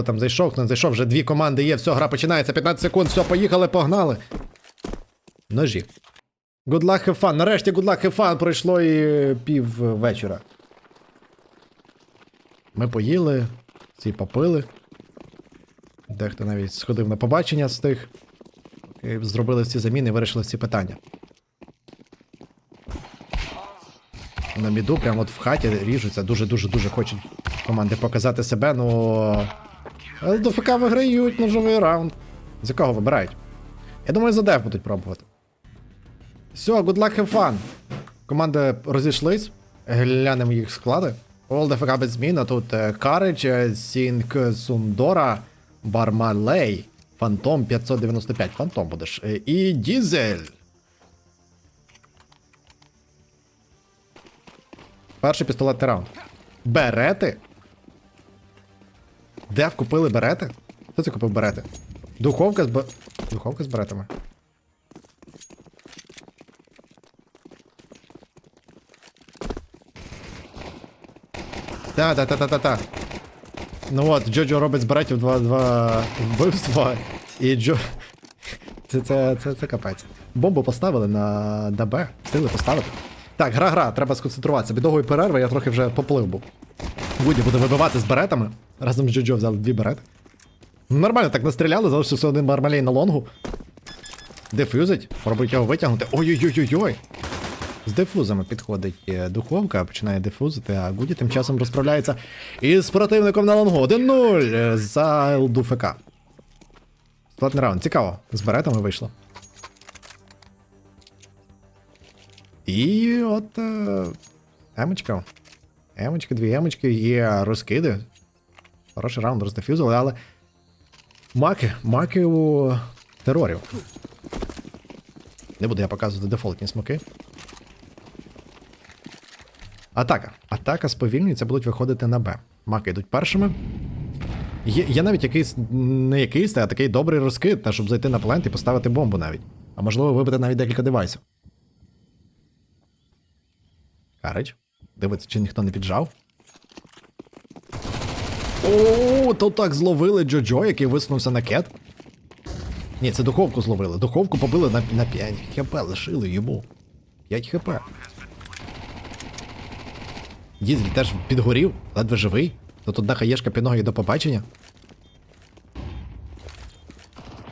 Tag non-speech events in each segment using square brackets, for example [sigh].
Хто там зайшов, хто не зайшов, вже дві команди є, все, гра починається, 15 секунд, все, поїхали, погнали. Ножі. Good luck, have fun. Нарешті good luck, have fun. Пройшло і пів вечора. Ми поїли, ці попили. Дехто навіть сходив на побачення з тих. І зробили ці заміни вирішили ці питання. На міду, прямо от в хаті ріжуться, дуже-дуже-дуже хочуть команди показати себе, ну. ЛДФК виграють ножовий раунд. За кого вибирають? Я думаю, за деф будуть пробувати. Все, good luck, have fun. Команди розійшлись. Глянемо їх склади. All ДФК без змін, а тут Карич, Сінк Сундора, Бармалей, Фантом 595. Фантом будеш. Е, І Дізель. Перший пістолетний раунд. Берети? Дев купили берети? Хто це купив берети? Духовка з б... Духовка з беретами. Та, та, та, та, та, та. Ну от, Джоджо робить з беретів два, два вбивства. І Джо. Це, це, це, це капець. Бомбу поставили на ДБ. Встигли поставити. Так, гра-гра, треба сконцентруватися. Від перерви я трохи вже поплив був. Вуді буде вибивати з беретами. Разом з Джоджо взяли дві берети. Ну, Нормально, так настріляли, залишився один мармалей на лонгу. Дефюзить, пробують його витягнути. Ой-ой-ой-ой-ой. З дефузами підходить е, духовка, починає дефузити, а Гуді тим часом розправляється із противником на лонгу. 1-0 е, за ЛДФК. Складний раунд. Цікаво. З беретами вийшло. І от. Е, емочка. Емочки, дві емочки, є розкиди. Хороший раунд роздефюзили, але. Маки, маки у терорів. Не буду я показувати дефолтні смоки. Атака. Атака сповільнюється, будуть виходити на Б. Маки йдуть першими. Є, є навіть якийсь, не якийсь, а такий добрий розкид, щоб зайти на плент і поставити бомбу навіть. А можливо вибити навіть декілька девайсів. Карич. Дивиться, чи ніхто не піджав. О, то так зловили Джоджо, який висунувся на кет. Ні, це духовку зловили. Духовку побили на, на 5 хп, лишили йому. 5 хп. Дізель теж підгорів, ледве живий. Тут хаєшка під ноги до побачення.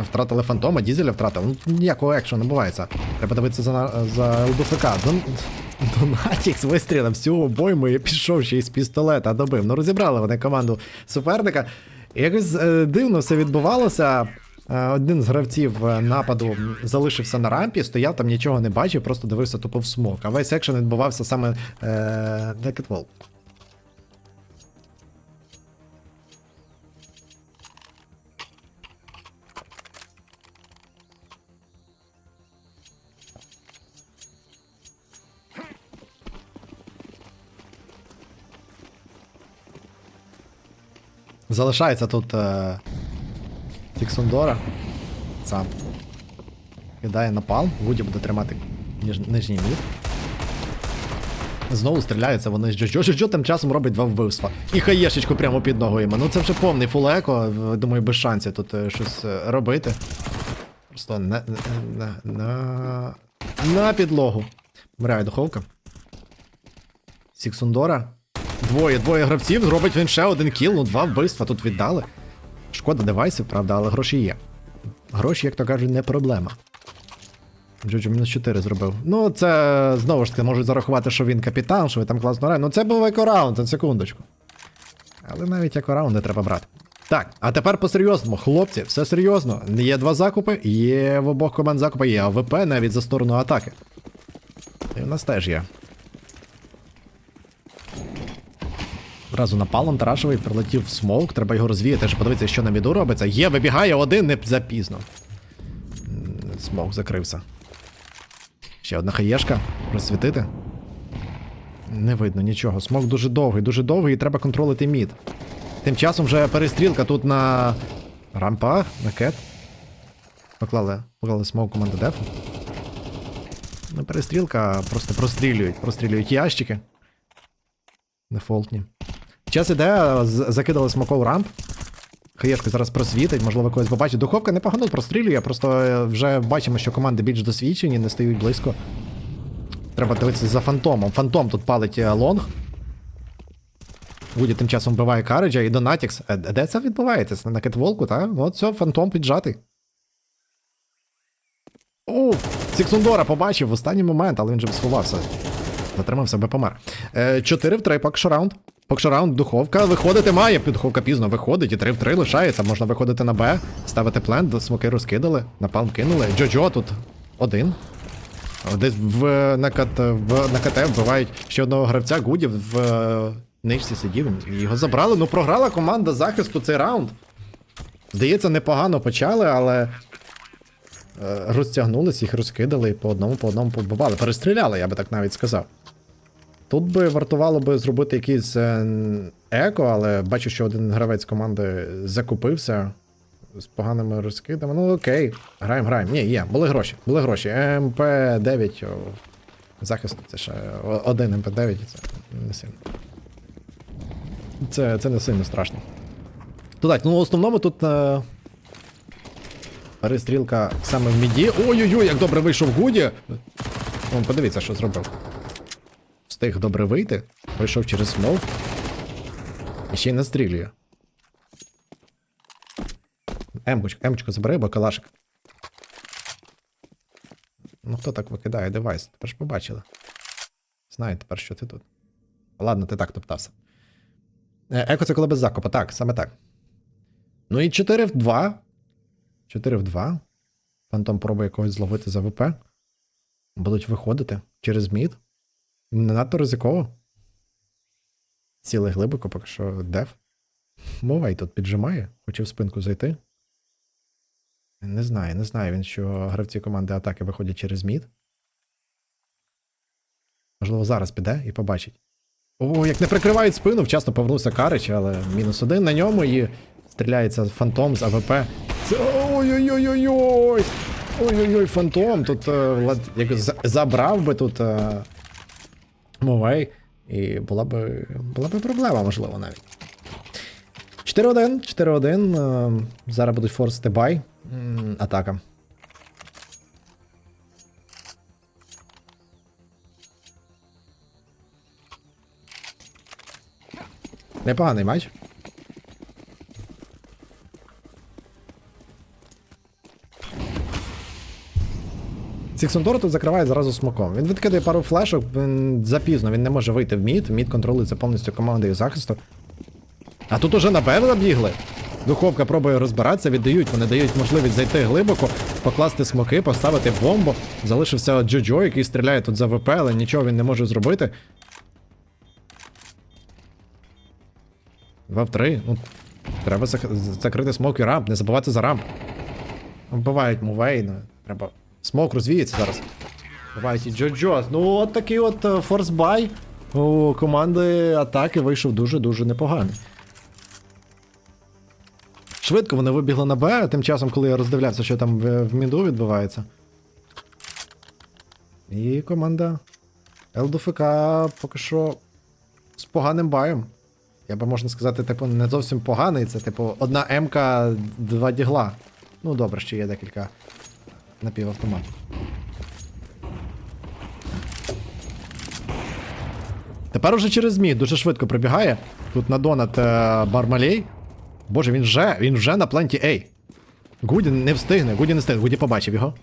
Втратили фантома, дізеля втратили. Ну, ніякого екшену не бувається. Треба дивитися за, за ЛДФК. Дон... Донатікс вистрілив всю обойму і пішов ще із пістолета, добив. Ну розібрали вони команду суперника. Якось е, дивно все відбувалося. Е, один з гравців е, нападу залишився на рампі, стояв там, нічого не бачив, просто дивився тупо в смок. А весь екшен відбувався саме е, на. Залишається тут е, Тіксундора. Сам. Кидає напал. Вуді буде тримати ніж, нижній мід. Знову стріляються вони з Джоджо. Джоджо тим часом робить два вбивства. І хаєшечку прямо під ногою йому. Ну це вже повний фулеко. Думаю, без шансів тут е, щось е, робити. Просто на, на, на, на підлогу. Вмирає духовка. Сіксундора. Двоє, двоє гравців, зробить він ще один кіл, ну два вбивства тут віддали. Шкода девайсів, правда, але гроші є. Гроші, як то кажуть, не проблема. Джоджо мінус 4 зробив. Ну, це знову ж таки можуть зарахувати, що він капітан, що ви там класно грає. Ну це був екораунд, на секундочку. Але навіть екораунд не треба брати. Так, а тепер по-серйозному, хлопці, все серйозно. Є два закупи, є в обох команд закупи, є АВП навіть за сторону атаки. І в нас теж є. Одразу напалом Тарашевий прилетів в смоук, треба його розвіяти, щоб подивитися, що на міду робиться. Є, вибігає один, не запізно. Смоук закрився. Ще одна хаєшка. Розсвітити. Не видно нічого. Смок дуже довгий, дуже довгий, і треба контролити мід. Тим часом вже перестрілка тут на рампах, на кет. Поклали, поклали смок команди дефу. Ну, перестрілка, просто прострілюють, прострілюють ящики. Дефолтні. Час іде, закидали смоков рамп. Хаєшка зараз просвітить, можливо, когось побачить. Духовка непогано прострілює, просто е, вже бачимо, що команди більш досвідчені, не стають близько. Треба дивитися за фантомом. Фантом тут палить е, лонг. Вуді тим часом вбиває Кариджа і Донатікс. Е, Де це відбувається? На кетволку, так? От все, фантом піджатий. О, Сіксундора побачив в останній момент, але він же сховався. Затримав себе, помер. Е, 4 в 3, покшо раунд. Раунд, духовка. Виходити має. Духовка пізно виходить, і 3 в 3 лишається. Можна виходити на Б, ставити плент, смоки розкидали, напалм кинули. Джоджо тут один. Десь в, на, КТ, в, на КТ вбивають ще одного гравця, Гуді в е, нижці сидів. Його забрали. Ну, програла команда захисту цей раунд. Здається, непогано почали, але е, розтягнулись, їх розкидали і по одному, по одному побивали. Перестріляли, я би так навіть сказав. Тут би вартувало би зробити якийсь е, еко, але бачу, що один гравець команди закупився з поганими розкидами. Ну окей, граємо, граємо. Ні, є, були гроші. Були гроші. МП9 о, захист це ще один МП9, це не сильно. Це, це не сильно страшно. То ну в основному тут. Е... Перестрілка саме в міді. Ой-ой-ой, як добре вийшов Гуді. Подивіться, що зробив. Встиг добре вийти, вийшов через смов. І ще й настрілює. Емочку, емочку забери, бо калашик. Ну хто так викидає девайс? Тепер ж побачили. Знає тепер, що ти тут. Ладно, ти так топтався. Е, Еко це коли без закопа, так, саме так. Ну і 4 в 2. 4 в 2. Фантом пробує когось зловити за ВП. Будуть виходити через мід. Не надто ризиково. Сіли глибоко, поки що деф. Мовай тут піджимає, хоче в спинку зайти. Не знаю, не знаю він, що гравці команди атаки виходять через мід. Можливо, зараз піде і побачить. О, як не прикривають спину, вчасно повернувся Карич, але мінус один на ньому і стріляється фантом з АВП. Ой-ой-ой-ой-ой! Ой-ой-ой, фантом. Тут е, як за- забрав би тут е, Мовей, і була би, була би проблема, можливо, навіть. 4-1, 4-1. е, Зараз будуть форсити бай. Атака. Непоганий матч. Сіксондор тут закриває зразу смоком. Він відкидає пару флешок, він запізно, він не може вийти в мід. Мід контролюється повністю командою захисту. А тут уже на Б забігли. Духовка пробує розбиратися, віддають, вони дають можливість зайти глибоко, покласти смоки, поставити бомбу. Залишився от Джоджо, який стріляє тут за ВП, але нічого він не може зробити. 2 в 3. Ну, треба закрити смок і рамп, не забувати за рамп. Вбивають мувей, ну, треба. Смок розвіється зараз. І Джоджо. Ну, от такий от е, форсбай у команди атаки вийшов дуже-дуже непоганий. Швидко вони вибігли на Б, тим часом, коли я роздивлявся, що там в, міду відбувається. І команда ЛДФК поки що з поганим баєм. Я би можна сказати, типу, не зовсім поганий. Це, типу, одна М-ка, два дігла. Ну, добре, ще є декілька напівавтоматів. Тепер уже через мід дуже швидко прибігає. Тут на донат е, Бармалей. Боже, він вже, він вже на пленті Ей. Гуді не встигне, Гуді не встигне, Гуді побачив його.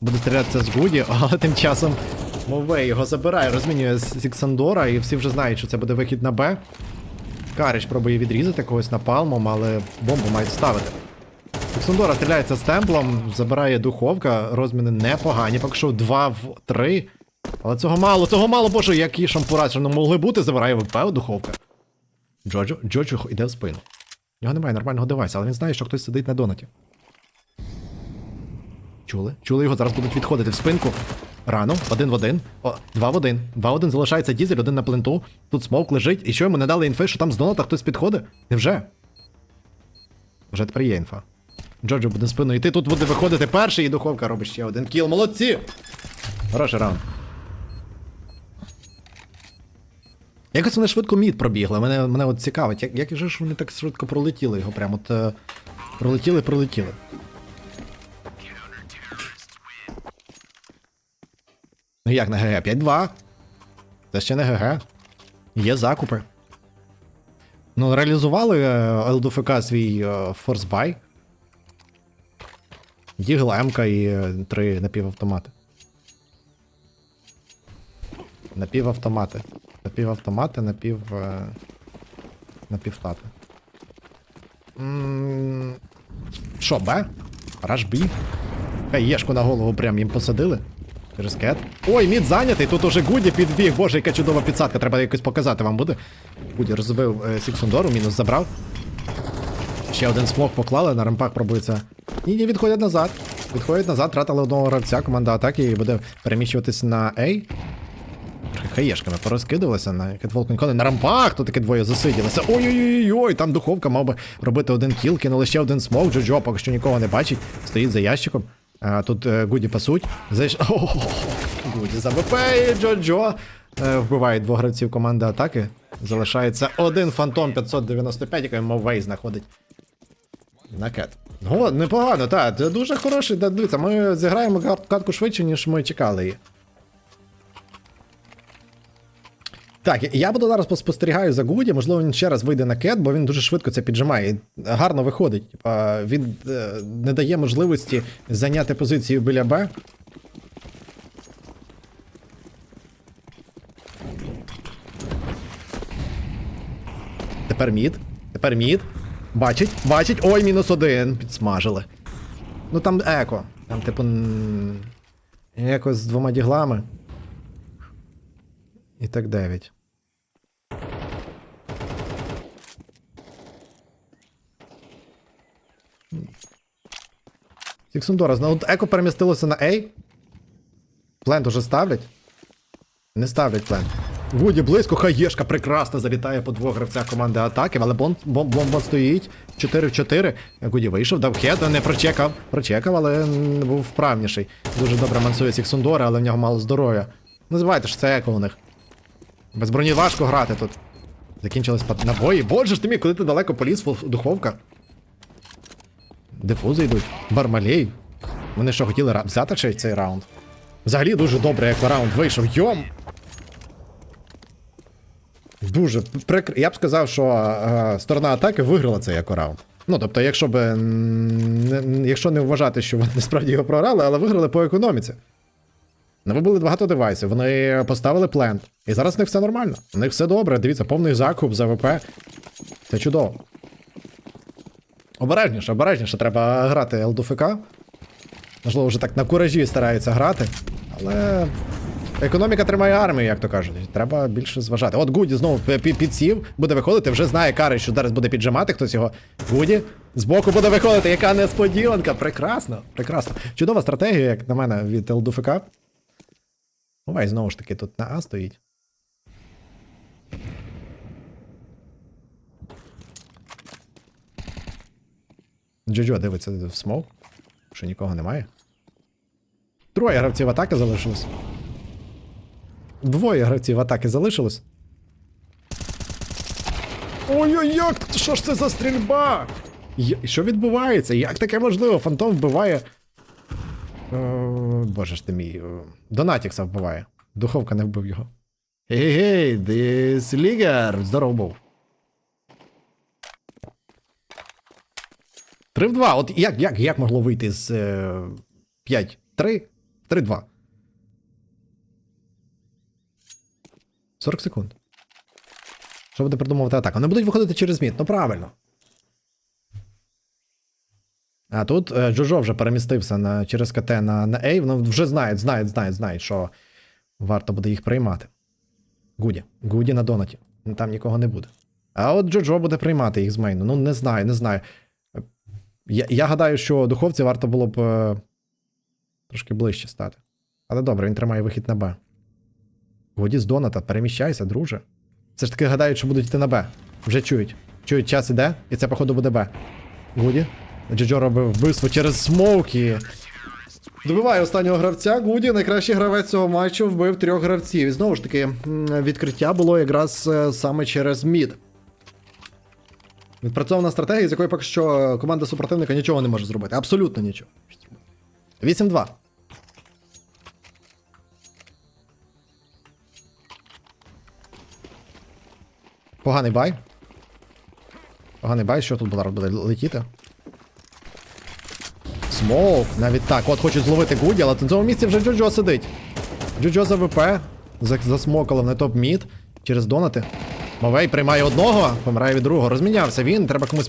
Буде стрілятися з Гуді, [laughs] але тим часом Мовей його забирає, розмінює Сіксандора, і всі вже знають, що це буде вихід на Б. Каріч пробує відрізати когось напалмом, але бомбу мають ставити. Сіксандора стріляється з темплом, забирає духовка, розміни непогані, поки що 2 в 3. Але цього мало, цього мало, боже, які шампураці ну, могли бути, забирає ВП духовка. Джоджо, Джоджо йде в спину. У нього немає нормального девайса, але він знає, що хтось сидить на донаті. Чули? Чули його, зараз будуть відходити в спинку. Рано, один в один. О, два в один. Два в один залишається дізель, один на пленту. Тут смок лежить. І що йому не дали інфи, що там з доната хтось підходить? Невже? Вже тепер є інфа. Джоджо буде спину йти, тут буде виходити перший, і духовка робить ще один кіл. Молодці! Хороший раунд. Якось вони швидко мід пробігли. Мене, мене от цікавить, як, як же ж вони так швидко пролетіли його? Прямо от е, пролетіли, пролетіли. Ну як на ГГ? 5-2. Це ще не ГГ. Є закупи. Ну, реалізували е, ЛДФК свій е, форсбай. Дігл, М-ка і три напівавтомати. Напівавтомати. Напівавтомати, напів. е, Напівтати. Що, Б? Раш Б? Хаєшку на голову прям їм посадили. Через кет. Ой, мід зайнятий, тут уже Гуді підбіг. Боже, яка чудова підсадка, треба якось показати вам буде. Гуді розбив е, Сіксундору, мінус забрав. Ще один смок поклали, на рампах пробується. Ні, ні, відходять назад. Відходять назад, тратили одного гравця, команда атаки і буде переміщуватись на A. Хаєшками порозкидувалися на кетволк. На рампах тут таки двоє засиділися. Ой-ой-ой, там духовка мав би робити один кіл, кинули ще один смок. Джоджо поки що нікого не бачить. Стоїть за ящиком. А, тут е, Гуді пасуть. Зайш... [laughs] Гуді за ВП і Джоджо. Е, вбивають двох гравців команди атаки. Залишається один фантом 595, який Мовей знаходить на кет. О, непогано, так. Це дуже хороший. Дивіться, ми зіграємо катку швидше, ніж ми чекали її. Так, я буду зараз поспостерігаю за Гуді, можливо, він ще раз вийде на кет, бо він дуже швидко це піджимає і гарно виходить. Він е, не дає можливості зайняти позицію біля Б. Тепер мід. Тепер мід. Бачить, бачить. Ой, мінус один. Підсмажили. Ну там еко. Там, типу. Еко з двома діглами. І так 9. Сіксундора, знову еко перемістилося на A. Плент уже ставлять? Не ставлять плент. Гуді близько, хаєшка прекрасно залітає по двох гравцях команди атаки, але бомб, бомб, бомба стоїть 4 в 4. Гуді вийшов, дав хед, не прочекав. Прочекав, але був вправніший. Дуже добре мансує Сіксундора, але в нього мало здоров'я. Не забувайте, що це еко у них. Без броні важко грати тут. Закінчились набої. Боже ж ти мій, коли ти далеко поліз, духовка. Дифузи йдуть. Бармалей. Вони що, хотіли взяти ще цей раунд? Взагалі дуже добре, як раунд вийшов. Йом! Дуже прикр... Я б сказав, що е, сторона атаки виграла цей екораунд. Ну, тобто, якщо б не, якщо не вважати, що вони [laughs] справді його програли, але виграли по економіці. Ну, ви були багато девайсів, вони поставили плент. І зараз в них все нормально. У них все добре. Дивіться, повний закуп за ВП. Це чудово. Обережніше, обережніше треба грати ЛДФК. Можливо, вже так на куражі стараються грати. Але економіка тримає армію, як то кажуть. Треба більше зважати. От Гуді знову пі- пі- підсів, буде виходити, вже знає Кари, що зараз буде піджимати хтось його. Гуді збоку буде виходити. Яка несподіванка! Прекрасно, прекрасно. Чудова стратегія, як на мене, від ЛДФК. Бувай, знову ж таки, тут на А стоїть. Джоджо дивиться в смок, що нікого немає. Троє гравців атаки залишилось. Двоє гравців атаки залишилось. Ой-ой, як? Що ж це за стрільба? Я- Що відбувається? Як таке можливо? Фантом вбиває. Е, Боже ж ти мій. е, Донатікса вбиває. Духовка не вбив його. Гей-гей, дис лігер. Здоров був. 3 в 2. От як, як, як могло вийти з е, 5? 3? 3-2. 40 секунд. Що буде придумувати атака? Вони будуть виходити через мід, ну правильно. А тут е, Джожо вже перемістився на, через КТ на, на A, воно вже знають, знають, знають, знають, що варто буде їх приймати. Гуді. Гуді на донаті. Там нікого не буде. А от Джоджо буде приймати їх з мейну. Ну, не знаю, не знаю. Я, я гадаю, що духовці варто було б е, трошки ближче стати. Але добре, він тримає вихід на Б. Годі з Доната, переміщайся, друже. Все ж таки гадають, що будуть йти на Б. Вже чують. Чують, час іде, і це, походу, буде Б. Гуді. Джоджо робив вбивство через смоуки. Добиває останнього гравця. Гуді, найкращий гравець цього матчу, вбив трьох гравців. І знову ж таки, відкриття було якраз е, саме через мід. Відпрацьована стратегія, з якої поки що команда супротивника нічого не може зробити. Абсолютно нічого. 8-2. Поганий бай. Поганий бай, що тут буде буде летіти? Смоук, навіть так. От хочуть зловити Гуді, але на цьому місці вже Джоджо сидить. Джоджо за ВП. За- Засмокало на топ мід через донати. Мовей приймає одного, помирає від другого. Розмінявся він, треба комусь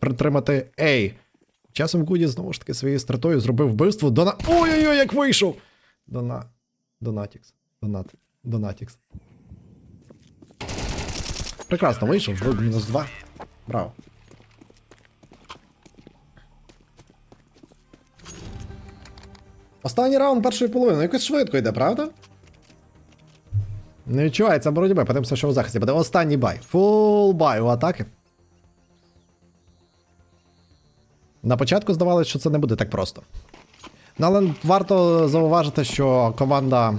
підтримати Ей. Часом Гуді знову ж таки своєю стратою зробив вбивство. Дона. Ой-ой-ой, як вийшов! Дона. Донатікс. Донат. Донатікс. Прекрасно вийшов, вбив мінус 2. Браво. Останній раунд першої половини. Ну, Якось швидко йде, правда? Не відчувається боротьби, подивимося, що у захисті буде. Останній бай. Фул бай у атаки. На початку здавалося, що це не буде так просто. Ну, але варто зауважити, що команда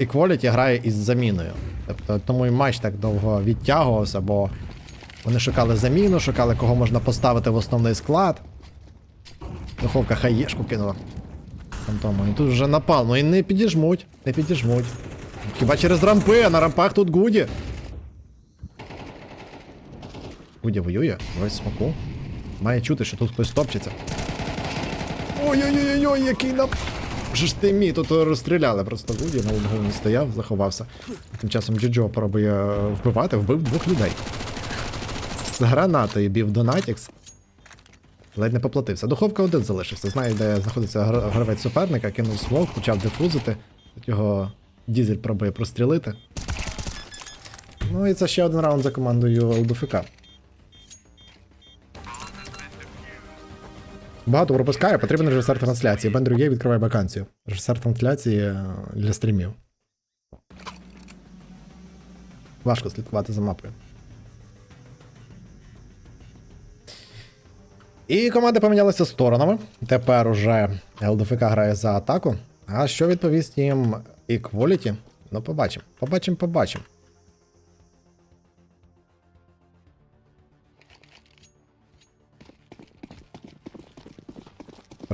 Equality грає із заміною. Тобто тому і матч так довго відтягувався, бо вони шукали заміну, шукали, кого можна поставити в основний склад. Духовка хаєшку кинула. Фантому. І тут вже напал. Ну і не підіжмуть, не підіжмуть. Хіба через рампи, а на рампах тут Гуді. Гуді воює, весь смоку. Має чути, що тут хтось топчеться. Ой-ой-ой, який нап... Що ж ти мій, тут розстріляли просто Гуді, на лонгу не стояв, заховався. Тим часом Джоджо пробує вбивати, вбив двох людей. З гранатою бів Донатікс. Ледь не поплатився. Духовка один залишився. Знає, де знаходиться гравець суперника, кинув смок, почав дифузити. Тут його дізель пробує прострілити. Ну і це ще один раунд за командою ЛДФК. Багато пропускає, потрібен режисер трансляції. Бен Другей відкриває вакансію. Режисер трансляції е, для стрімів. Важко слідкувати за мапою. І команди помінялися сторонами. Тепер уже ЛДФК грає за атаку. А що відповість їм Equality? Ну, побачимо. Побачимо, побачимо.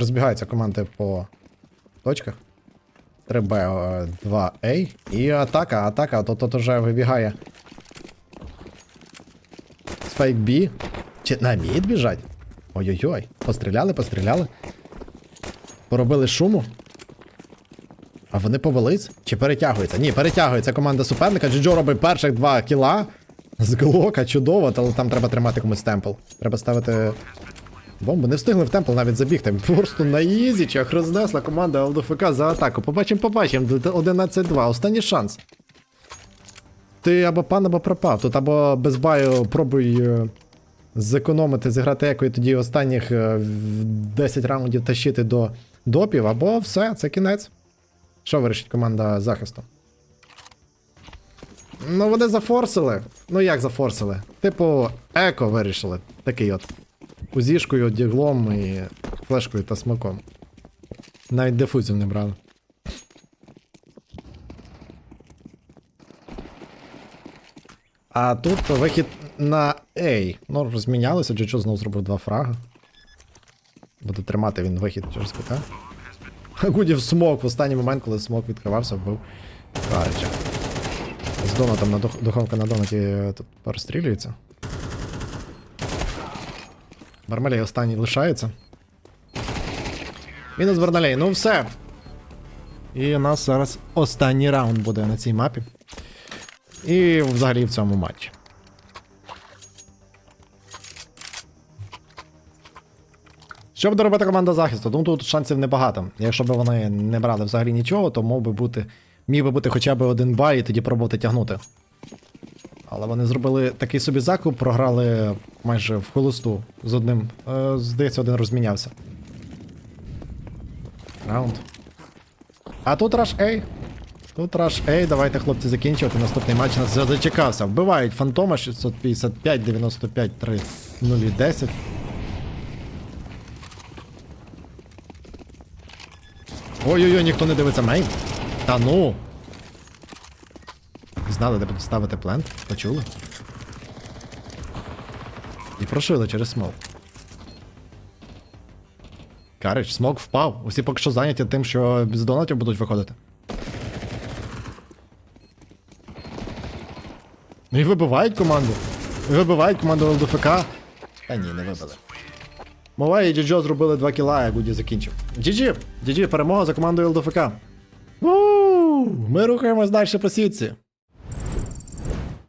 Розбігаються команди по точках. 3B, 2A. І атака, атака, то тут уже вибігає. З фейк B. Чи на мід біжать? Ой-ой-ой. Постріляли, постріляли. Поробили шуму. А вони повелись? Чи перетягуються? Ні, перетягується команда суперника. Джиджо робить перших два кіла. З глока, чудово, але там треба тримати комусь темпл. Треба ставити бомбу. Не встигли в темпл навіть забігти. Просто на ізічах рознесла команда ЛДФК за атаку. Побачимо, побачимо. 11-2. Останній шанс. Ти або пан, або пропав. Тут або без баю пробуй е, зекономити, зіграти еко і тоді останніх е, 10 раундів тащити до допів, або все, це кінець. Що вирішить команда захисту? Ну, вони зафорсили. Ну як зафорсили? Типу, еко вирішили. Такий от. Узішкою, діглом і флешкою та смаком. Навіть дифузів не брали. А тут вихід на A. Ну, розмінялися, Джоджо знову зробив два фрага. Буде тримати він вихід через КТ. Гудів смок в останній момент, коли смок відкривався, вбив Карича. З донатом на дух- духовка на донаті е, тут перестрілюється. Бармалей останній лишається. Мінус Бармалей, ну все. І у нас зараз останній раунд буде на цій мапі. І взагалі в цьому матчі. Що буде робити команда захисту? Ну тут шансів небагато. Якщо б вони не брали взагалі нічого, то мог би бути, міг би бути хоча б один бай і тоді пробувати тягнути. Але вони зробили такий собі закуп, програли майже в холосту з одним. Е, здається, один розмінявся. Раунд. А тут Rush A. Тут Rush A, давайте, хлопці, закінчувати. Наступний матч нас зачекався. Вбивають Фантома 655, 95, 3, 0 і 10. Ой-ой-ой, ніхто не дивиться мейн. Та ну. Знали, де будуть ставити плент. Почули? І прошили через смок. Карич, смок впав. Усі поки що зайняті тим, що з донатів будуть виходити. Ну і вибивають команду. Вибивають команду ЛДФК. Та ні, не вибили. Мова і Джіджо зробили 2 кіла, як Гуді закінчив. GG! GG, перемога за командою ЛДФК. У, Ми рухаємось далі по сітці.